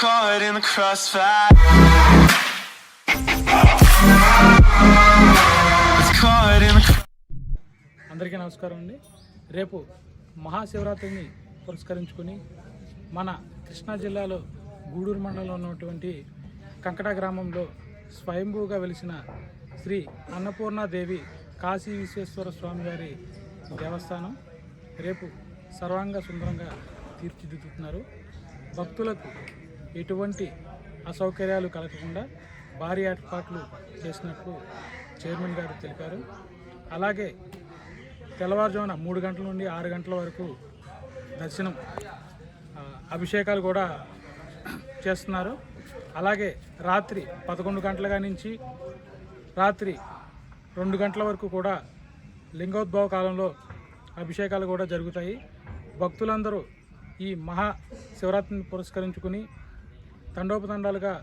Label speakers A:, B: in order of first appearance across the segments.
A: caught in the crossfire.
B: అందరికీ నమస్కారం అండి రేపు మహాశివరాత్రిని పురస్కరించుకొని మన కృష్ణా జిల్లాలో గూడూరు మండలంలో ఉన్నటువంటి కంకట గ్రామంలో స్వయంభూగా వెలిసిన శ్రీ అన్నపూర్ణాదేవి కాశీ విశ్వేశ్వర స్వామి వారి దేవస్థానం రేపు సర్వాంగ సుందరంగా తీర్చిదిద్దుతున్నారు భక్తులకు ఎటువంటి అసౌకర్యాలు కలగకుండా భారీ ఏర్పాట్లు చేసినట్లు చైర్మన్ గారు తెలిపారు. అలాగే తెల్లవారుజామున మూడు గంటల నుండి ఆరు గంటల వరకు దర్శనం అభిషేకాలు కూడా చేస్తున్నారు. అలాగే రాత్రి పదకొండు గంటల నుంచి రాత్రి రెండు గంటల వరకు కూడా లింగోద్భవ కాలంలో అభిషేకాలు కూడా జరుగుతాయి. భక్తులందరూ ఈ మహా శివరాత్రిని పురస్కరించుకుని తండోపతండాలుగా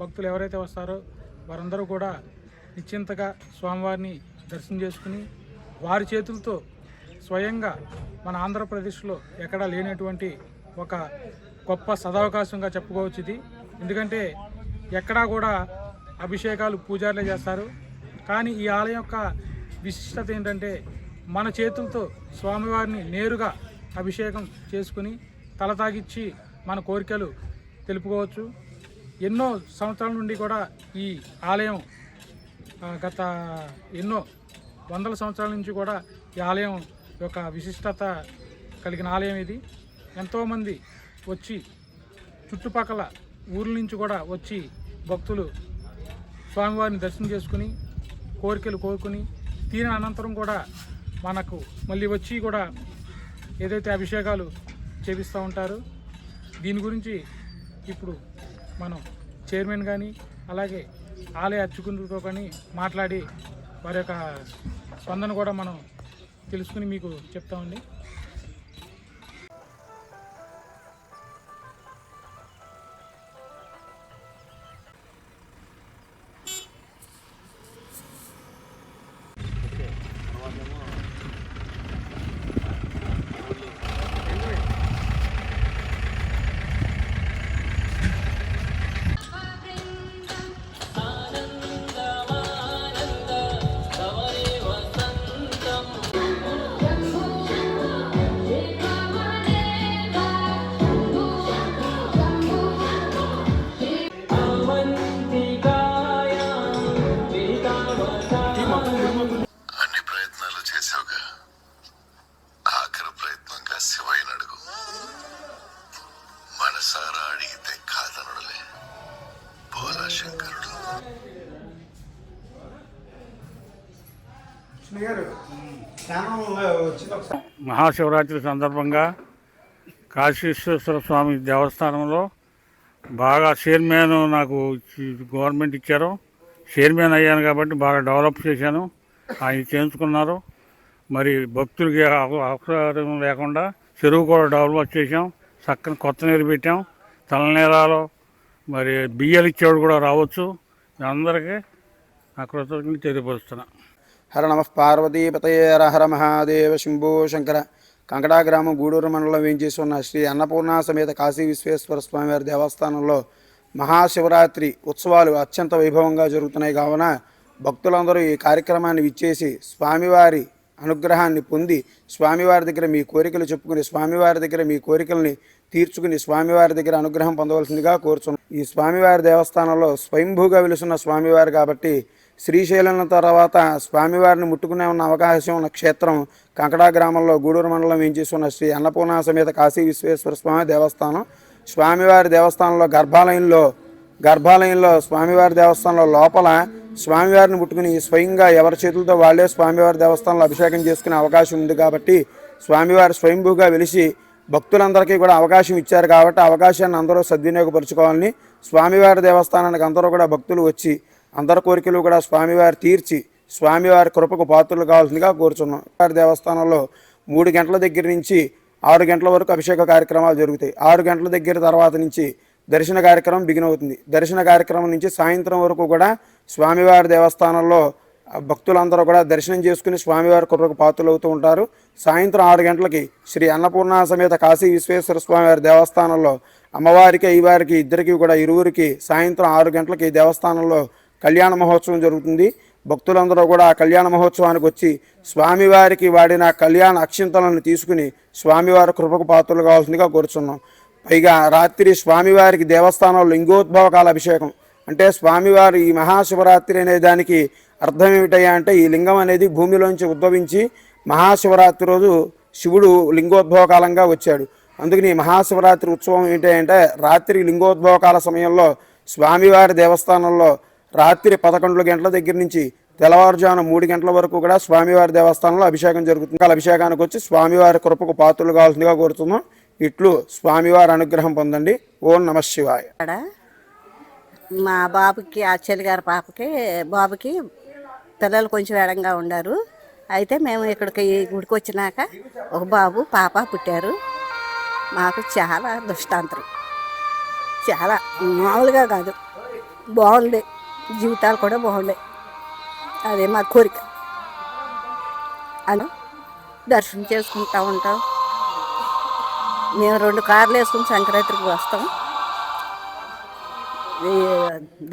B: భక్తులు ఎవరైతే వస్తారో వారందరూ కూడా నిశ్చింతగా స్వామివారిని దర్శనం చేసుకుని వారి చేతులతో స్వయంగా మన ఆంధ్రప్రదేశ్లో ఎక్కడా లేనటువంటి ఒక గొప్ప సదవకాశంగా చెప్పుకోవచ్చు ఇది. ఎందుకంటే ఎక్కడా కూడా అభిషేకాలు పూజారులే చేస్తారు. కానీ ఈ ఆలయం యొక్క విశిష్టత ఏంటంటే మన చేతులతో స్వామివారిని నేరుగా అభిషేకం చేసుకుని తల తాగిచ్చి మన కోరికలు తెలుపుకోవచ్చు. ఎన్నో సంవత్సరాల నుండి కూడా ఈ ఆలయం గత ఎన్నో వందల సంవత్సరాల నుంచి కూడా ఈ ఆలయం యొక్క విశిష్టత కలిగిన ఆలయం ఇది. ఎంతోమంది వచ్చి చుట్టుపక్కల ఊర్ల నుంచి కూడా వచ్చి భక్తులు స్వామివారిని దర్శనం చేసుకుని కోరికలు కోరుకుని తీరిన అనంతరం కూడా మనకు మళ్ళీ వచ్చి కూడా ఏదైతే అభిషేకాలు చేపిస్తూ ఉంటారు దీని గురించి ఇప్పుడు మనం చైర్మన్ కానీ అలాగే ఆలయ అర్చకులతో కానీ మాట్లాడి వారి యొక్క స్పందన కూడా మనం తెలుసుకుని మీకు చెప్తామండి
C: మనసారా అడిగితే కాదనడులే శంకరుడు
D: మహాశివరాత్రి సందర్భంగా కాశీశ్వర స్వామి దేవస్థానంలో బాగా చైర్మన్ నాకు గవర్నమెంట్ ఇచ్చారు. చైర్మన్ అయ్యాను కాబట్టి బాగా డెవలప్ చేశాను. ఆయన చేయించుకున్నారు. మరి భక్తులకి అవ- అవసరం లేకుండా చెరువు కూడా డెవలప్ చేశాం. చక్కని కొత్త నీరు పెట్టాం. తలనీరాలు మరి బియ్యాలు ఇచ్చేవాడు కూడా రావచ్చు. అందరికీ నా కృతజ్ఞతలు తెలియపరుస్తున్నా.
E: హర నమ పార్వతీపతయర హర హర మహాదేవ శంభో శంకర. కంకడా గ్రామం గూడూరు మండలం వేయించేసి ఉన్న శ్రీ అన్నపూర్ణ సమేత కాశీ విశ్వేశ్వర స్వామివారి దేవస్థానంలో మహాశివరాత్రి ఉత్సవాలు అత్యంత వైభవంగా జరుగుతున్నాయి. కావున భక్తులందరూ ఈ కార్యక్రమాన్ని విచ్చేసి స్వామివారి అనుగ్రహాన్ని పొంది స్వామివారి దగ్గర మీ కోరికలు చెప్పుకుని స్వామివారి దగ్గర మీ కోరికల్ని తీర్చుకుని స్వామివారి దగ్గర అనుగ్రహం పొందవలసిందిగా కోరుచున్నాం. ఈ స్వామివారి దేవస్థానంలో స్వయంభూగా వెలుసున్న స్వామివారు కాబట్టి శ్రీశైలం తర్వాత స్వామివారిని ముట్టుకునే ఉన్న అవకాశం ఉన్న క్షేత్రం కంకడా గ్రామంలో గూడూరు మండలం వేయించేసి ఉన్న శ్రీ అన్నపూర్ణ సమేత కాశీ విశ్వేశ్వర స్వామి దేవస్థానం. స్వామివారి దేవస్థానంలో గర్భాలయంలో గర్భాలయంలో స్వామివారి దేవస్థానంలో లోపల స్వామివారిని ముట్టుకుని స్వయంగా ఎవరి చేతులతో వాళ్ళే స్వామివారి దేవస్థానంలో అభిషేకం చేసుకునే అవకాశం ఉంది కాబట్టి స్వామివారి స్వయంభూగా వెలిసి భక్తులందరికీ కూడా అవకాశం ఇచ్చారు కాబట్టి అవకాశాన్ని అందరూ సద్వినియోగపరచుకోవాలని స్వామివారి దేవస్థానానికి అందరూ కూడా భక్తులు వచ్చి అందరి కోరికలు కూడా స్వామివారి తీర్చి స్వామివారి కృపకు పాత్రలు కావాల్సిందిగా కోరుచున్నాం. వారి దేవస్థానంలో మూడు గంటల దగ్గర నుంచి ఆరు గంటల వరకు అభిషేక కార్యక్రమాలు జరుగుతాయి. ఆరు గంటల దగ్గర తర్వాత నుంచి దర్శన కార్యక్రమం బిగిన్ అవుతుంది. దర్శన కార్యక్రమం నుంచి సాయంత్రం వరకు కూడా స్వామివారి దేవస్థానంలో భక్తులందరూ కూడా దర్శనం చేసుకుని స్వామివారి కృపకు పాత్రలు అవుతూ ఉంటారు. సాయంత్రం ఆరు గంటలకి శ్రీ అన్నపూర్ణ సమేత కాశీ విశ్వేశ్వర స్వామివారి దేవస్థానంలో అమ్మవారికి అయ్యవారికి ఇద్దరికి కూడా ఇరువురికి సాయంత్రం ఆరు గంటలకి దేవస్థానంలో కళ్యాణ మహోత్సవం జరుగుతుంది. భక్తులందరూ కూడా ఆ కళ్యాణ మహోత్సవానికి వచ్చి స్వామివారికి వాడిన కళ్యాణ అక్షింతలను తీసుకుని స్వామివారి కృపకు పాత్రలు కావాల్సిందిగా కోరుచున్నాం. పైగా రాత్రి స్వామివారికి దేవస్థానంలో లింగోద్భవకాల అభిషేకం. అంటే స్వామివారి ఈ మహాశివరాత్రి అనే దానికి అర్థం ఏమిటయ్యా అంటే ఈ లింగం అనేది భూమిలోంచి ఉద్భవించి మహాశివరాత్రి రోజు శివుడు లింగోద్భవ కాలంగా వచ్చాడు. అందుకని ఈ మహాశివరాత్రి ఉత్సవం ఏంటంటే రాత్రి లింగోద్భవ కాల సమయంలో స్వామివారి దేవస్థానంలో రాత్రి పదకొండు గంటల దగ్గర నుంచి తెల్లవారుజామున మూడు గంటల వరకు కూడా స్వామివారి దేవస్థానంలో అభిషేకం జరుగుతుంది. అభిషేకానికి వచ్చి స్వామివారి కృపకు పాత్రలు కావాల్సిందిగా కోరుతున్నాం. ఇట్లు స్వామివారి అనుగ్రహం పొందండి. ఓం నమ శివాయ.
F: మా బాబుకి ఆ చెల్లిగారి పాపకి బాబుకి పిల్లలు కొంచెం ఎడంగా ఉన్నారు అయితే మేము ఇక్కడికి ఈ గుడికి వచ్చినాక ఒక బాబు పాప పుట్టారు. మాకు చాలా దృష్టాంతరం చాలా మామూలుగా కాదు. బాగుంది. జీవితాలు కూడా బాగున్నాయి. అదే మా కోరిక. అని దర్శనం చేసుకుంటూ ఉంటాం. మేము రెండు కార్లు వేసుకుని సంక్రాంతికి వస్తాం.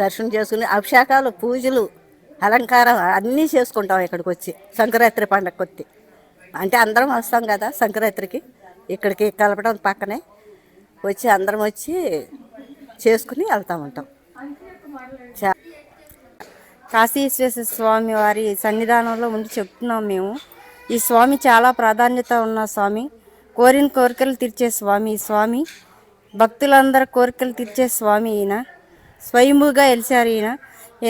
F: దర్శనం చేసుకుని అభిషేకాలు పూజలు అలంకారం అన్నీ చేసుకుంటాం ఇక్కడికి వచ్చి సంక్రాంతి పండగకి వచ్చి. అంటే అందరం వస్తాం కదా సంక్రాంతికి ఇక్కడికి కలపడం పక్కనే వచ్చి అందరం వచ్చి చేసుకుని వెళ్తా ఉంటాం చా
G: కాశీ స్వామి వారి సన్నిధానంలో ఉండి చెప్తున్నాం మేము. ఈ స్వామి చాలా ప్రాధాన్యత ఉన్న స్వామి. కోరిన కోరికలు తీర్చే స్వామి స్వామి. భక్తులందరి కోరికలు తీర్చే స్వామి ఈయన. స్వయంభూగా వెలిచారు ఈయన.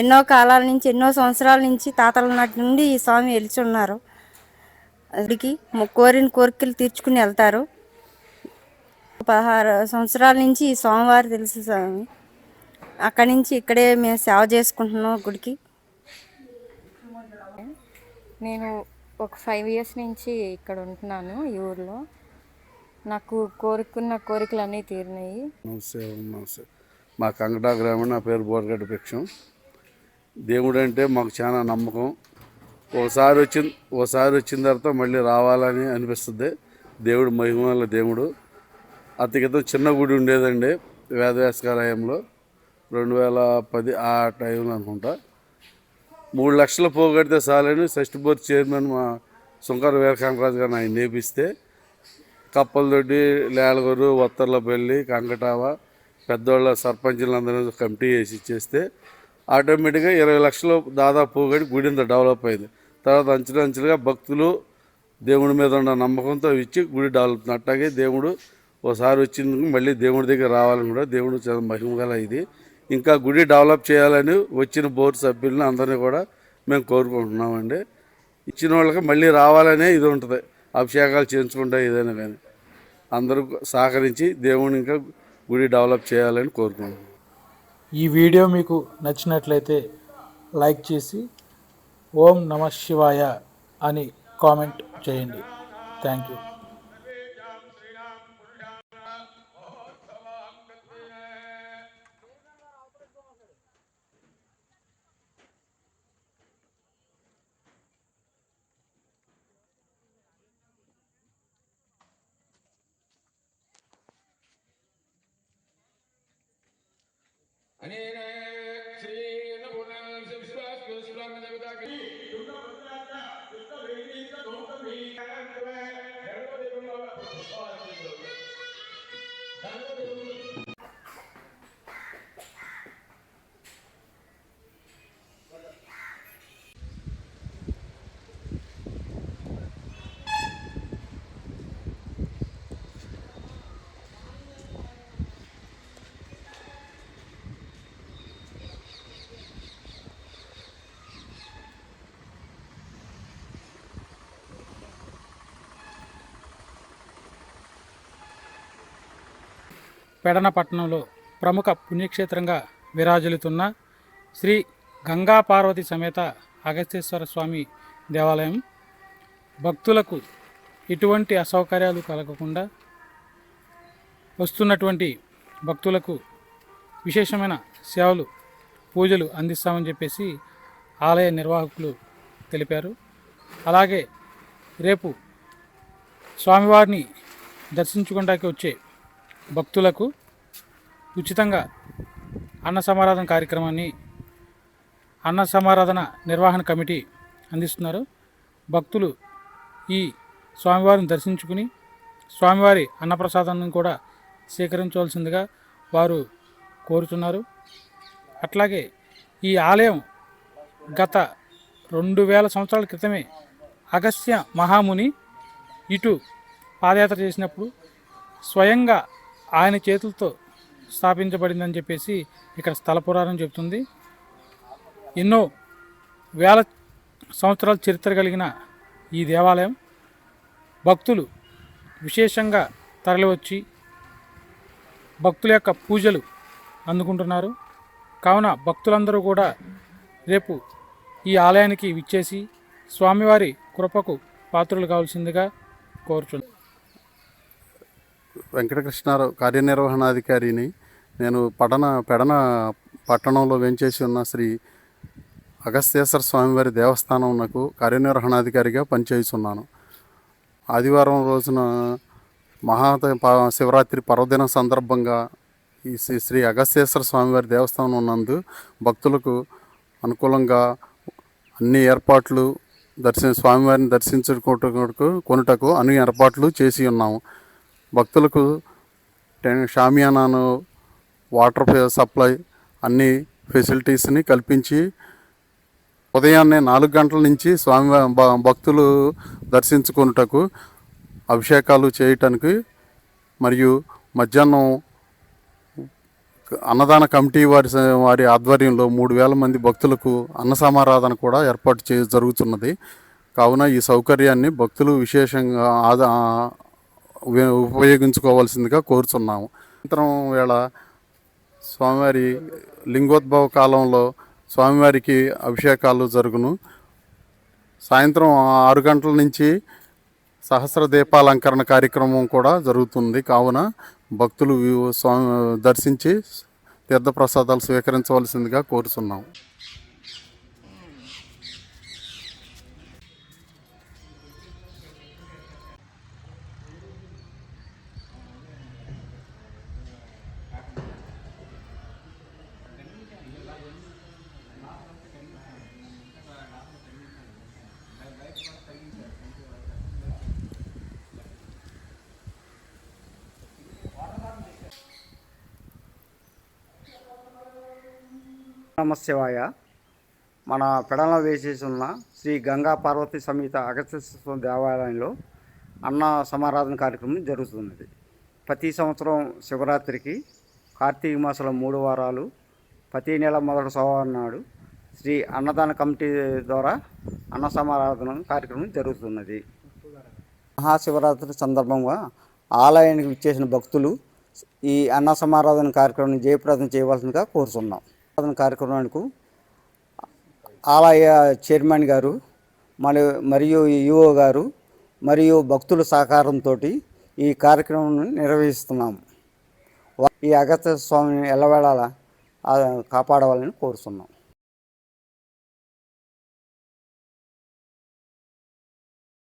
G: ఎన్నో కాలాల నుంచి ఎన్నో సంవత్సరాల నుంచి తాతల నాటి నుండి ఈ స్వామి వెలిచి ఉన్నారు అదికి కోరిన కోరికలు తీర్చుకుని వెళ్తారు. పదహారు సంవత్సరాల నుంచి ఈ స్వామివారు తెలుసు స్వామి. అక్కడి నుంచి ఇక్కడే మేము సేవ చేసుకుంటున్నాం గుడికి.
H: నేను ఒక ఫైవ్ ఇయర్స్ నుంచి ఇక్కడ ఉంటున్నాను ఈ ఊర్లో. నాకు కోరుకున్న కోరికలు అన్నీ తీరినాయి.
I: నమస్తే నమస్తే. మా కంగటా గ్రామీణ నా పేరు బోరగడ్డ భిక్షం. దేవుడు అంటే మాకు చాలా నమ్మకం. ఒకసారి వచ్చిన ఒకసారి వచ్చిన తర్వాత మళ్ళీ రావాలని అనిపిస్తుంది. దేవుడు మహిమల దేవుడు. అతి క్రితం చిన్న గుడి ఉండేదండి వేదవ్యాసకాలయంలో. రెండు వేల పది ఆ టైంలో అనుకుంటా. మూడు లక్షలు పోగొడితే చాలని షష్టి బోర్డు చైర్మన్ మా సుంకర వీరకాంతరాజు గారిని ఆయన నేపిస్తే కప్పలదొడ్డి లేలగొరు పెళ్ళి కంకటావ పెద్దోళ్ళ సర్పంచులందరూ కమిటీ వేసి ఇచ్చేస్తే ఆటోమేటిక్గా ఇరవై లక్షలు దాదాపు పోగొడి గుడి ఇంత డెవలప్ అయింది. తర్వాత అంచులంచులుగా భక్తులు దేవుడి మీద ఉన్న నమ్మకంతో ఇచ్చి గుడి డెవలప్ అట్టాగే దేవుడు ఒకసారి వచ్చిందుకు మళ్ళీ దేవుడి దగ్గర రావాలని కూడా దేవుడు చాలా మహిమ గల ఇది. ఇంకా గుడి డెవలప్ చేయాలని వచ్చిన బోర్డు సభ్యులను అందరినీ కూడా మేము కోరుకుంటున్నామండి. ఇచ్చిన వాళ్ళకి మళ్ళీ రావాలనే ఇది ఉంటుంది. అభిషేకాలు చేయించుకుంటా ఏదైనా కానీ. అందరూ సహకరించి దేవుని ఇంకా గుడి డెవలప్ చేయాలని కోరుకుంటున్నాను
B: ఈ వీడియో మీకు నచ్చినట్లయితే లైక్ చేసి ఓం నమ శివాయ అని కామెంట్ చేయండి. Thank you. अनेन పెడన పట్టణంలో ప్రముఖ పుణ్యక్షేత్రంగా విరాజిల్లుతున్న శ్రీ గంగా పార్వతి సమేత అగస్తేశ్వర స్వామి దేవాలయం. భక్తులకు ఎటువంటి అసౌకర్యాలు కలగకుండా వస్తున్నటువంటి భక్తులకు విశేషమైన సేవలు పూజలు అందిస్తామని చెప్పేసి ఆలయ నిర్వాహకులు తెలిపారు. అలాగే రేపు స్వామివారిని దర్శించుకోవడానికి వచ్చే భక్తులకు ఉచితంగా అన్న సమారాధన కార్యక్రమాన్ని అన్న సమారాధన నిర్వహణ కమిటీ అందిస్తున్నారు. భక్తులు ఈ స్వామివారిని దర్శించుకుని స్వామివారి అన్నప్రసాదాన్ని కూడా స్వీకరించవలసిందిగా వారు కోరుతున్నారు. అట్లాగే ఈ ఆలయం గత రెండు వేల సంవత్సరాల క్రితమే అగస్త్య మహాముని ఇటు పాదయాత్ర చేసినప్పుడు స్వయంగా ఆయన చేతులతో స్థాపించబడిందని చెప్పేసి ఇక్కడ స్థల పురాణం చెబుతుంది. ఎన్నో వేల సంవత్సరాల చరిత్ర కలిగిన ఈ దేవాలయం భక్తులు విశేషంగా తరలివచ్చి భక్తుల యొక్క పూజలు అందుకుంటున్నారు. కావున భక్తులందరూ కూడా రేపు ఈ ఆలయానికి విచ్చేసి స్వామివారి కృపకు పాత్రులు కావాల్సిందిగా కోరుచున్నాను.
J: వెంకటకృష్ణారావు కార్యనిర్వహణాధికారిని నేను పడన పెడన పట్టణంలో వెంచేసి ఉన్న శ్రీ అగస్త్యేశ్వర స్వామివారి దేవస్థానం నాకు కార్యనిర్వహణాధికారిగా పనిచేస్తున్నాను ఆదివారం రోజున మహా శివరాత్రి పర్వదినం సందర్భంగా ఈ శ్రీ శ్రీ అగస్త్యేశ్వర స్వామివారి దేవస్థానం ఉన్నందు భక్తులకు అనుకూలంగా అన్ని ఏర్పాట్లు దర్శన స్వామివారిని దర్శించుకోటకు కొనుటకు అన్ని ఏర్పాట్లు చేసి ఉన్నాము. భక్తులకు షామియానాను వాటర్ సప్లై అన్ని ఫెసిలిటీస్ని కల్పించి ఉదయాన్నే నాలుగు గంటల నుంచి స్వామి భక్తులు దర్శించుకొనుటకు అభిషేకాలు చేయటానికి మరియు మధ్యాహ్నం అన్నదాన కమిటీ వారి వారి ఆధ్వర్యంలో మూడు వేల మంది భక్తులకు అన్న సమారాధన కూడా ఏర్పాటు చే జరుగుతున్నది. కావున ఈ సౌకర్యాన్ని భక్తులు విశేషంగా ఆదా ఉపయోగించుకోవాల్సిందిగా కోరుచున్నాము. సాయంత్రం వేళ స్వామివారి లింగోద్భవ కాలంలో స్వామివారికి అభిషేకాలు జరుగును. సాయంత్రం ఆరు గంటల నుంచి సహస్ర దీపాలంకరణ కార్యక్రమం కూడా జరుగుతుంది. కావున భక్తులు స్వామి దర్శించి తీర్థప్రసాదాలు స్వీకరించవలసిందిగా కోరుచున్నాం
K: నమశివాయ. మన పెడల వేసేసి ఉన్న శ్రీ గంగా పార్వతి సమేత అగస్త్యేశ్వర స్వామి దేవాలయంలో అన్న సమారాధన కార్యక్రమం జరుగుతున్నది. ప్రతి సంవత్సరం శివరాత్రికి కార్తీక మాసంలో మూడు వారాలు ప్రతి నెల మొదటి సోమవారం నాడు శ్రీ అన్నదాన కమిటీ ద్వారా అన్న సమారాధన కార్యక్రమం జరుగుతున్నది. మహాశివరాత్రి సందర్భంగా ఆలయానికి విచ్చేసిన భక్తులు ఈ అన్న సమారాధన కార్యక్రమాన్ని జయప్రదం చేయవలసిందిగా కోరుతున్నాం కార్యక్రమానికి ఆలయ చైర్మన్ గారు మరి మరియు ఈఓ గారు మరియు భక్తుల సహకారంతో ఈ కార్యక్రమం నిర్వహిస్తున్నాము ఈ అగస్త్య స్వామిని ఎల్లవేళలా కాపాడవాలని కోరుతున్నాం